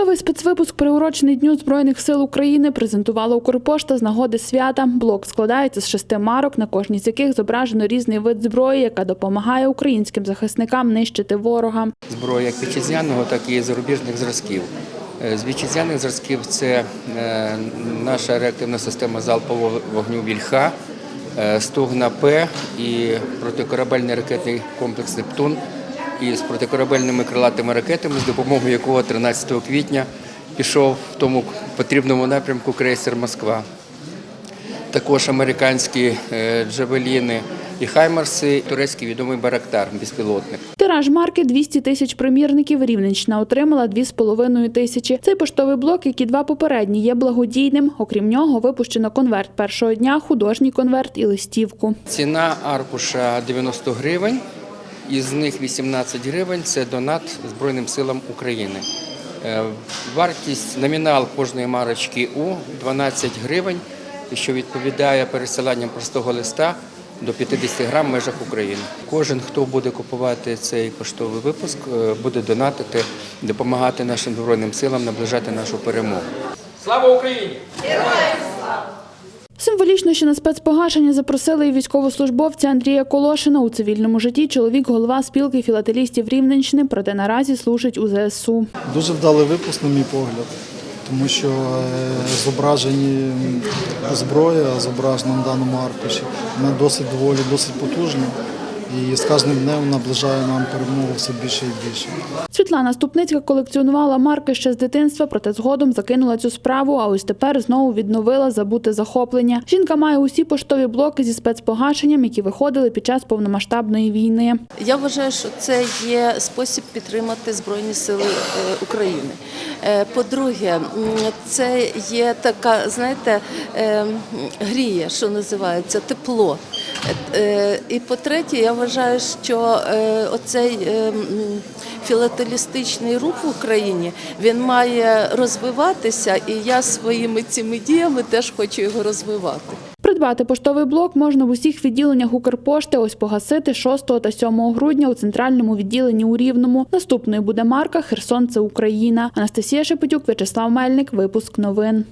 Поштовий спецвипуск, приурочений Дню Збройних сил України, презентувала Укрпошта з нагоди свята. Блок складається з шести марок, на кожній з яких зображено різний вид зброї, яка допомагає українським захисникам нищити ворога. зброї як вітчизняного, так і зарубіжних зразків. Е, З вітчизняних зразків це е, наша реактивна система залпового вогню Вільха, е, Стугна П і протикорабельний ракетний комплекс Нептун із протикорабельними крилатими ракетами, з допомогою якого 13 квітня пішов в тому потрібному напрямку крейсер Москва. Також американські е, джавеліни і хаймарси, турецький відомий Барактар, безпілотник. Тираж марки 200 тисяч примірників. Рівненщина отримала 2,5 тисячі. Цей поштовий блок, як і два попередні, є благодійним. Окрім нього, випущено конверт першого дня, художній конверт і листівку. Ціна аркуша 90 гривень, із них 18 гривень це донат Збройним силам України. Е, Вартість номінал кожної марочки У 12 гривень, що відповідає пересиланням простого листа до 50 грам в межах України. Кожен, хто буде купувати цей поштовий випуск, е, буде донатити, допомагати нашим збройним силам наближати нашу перемогу. Слава Україні! Символічно, що на спецпогашення запросили і військовослужбовця Андрія Колошина. У цивільному житті чоловік голова спілки філателістів Рівненщини, проте наразі служить у ЗСУ. Дуже вдалий випуск, на мій погляд, тому що е, зображені зброя, зображена на даному аркуші, вона досить доволі досить потужна. І з кожним днем наближає нам перемогу все більше і більше. Світлана Ступницька колекціонувала марки ще з дитинства, проте згодом закинула цю справу, а ось тепер знову відновила забуте захоплення. Жінка має усі поштові блоки зі спецпогашенням, які виходили під час повномасштабної війни. Я вважаю, що це є спосіб підтримати Збройні Сили е, України. Е, По-друге, це є така, знаєте, е, м, гріє, що називається, тепло. Е, І по-третє, я вважаю, що е, оцей е, філателістичний рух в Україні він має розвиватися, і я своїми цими діями теж хочу його розвивати. Придбати поштовий блок можна в усіх відділеннях Укрпошти. Ось погасити 6 та 7 грудня у центральному відділенні у Рівному. Наступною буде марка Херсон. Це Україна. Анастасія Шепетюк, В'ячеслав Мельник. Випуск новин.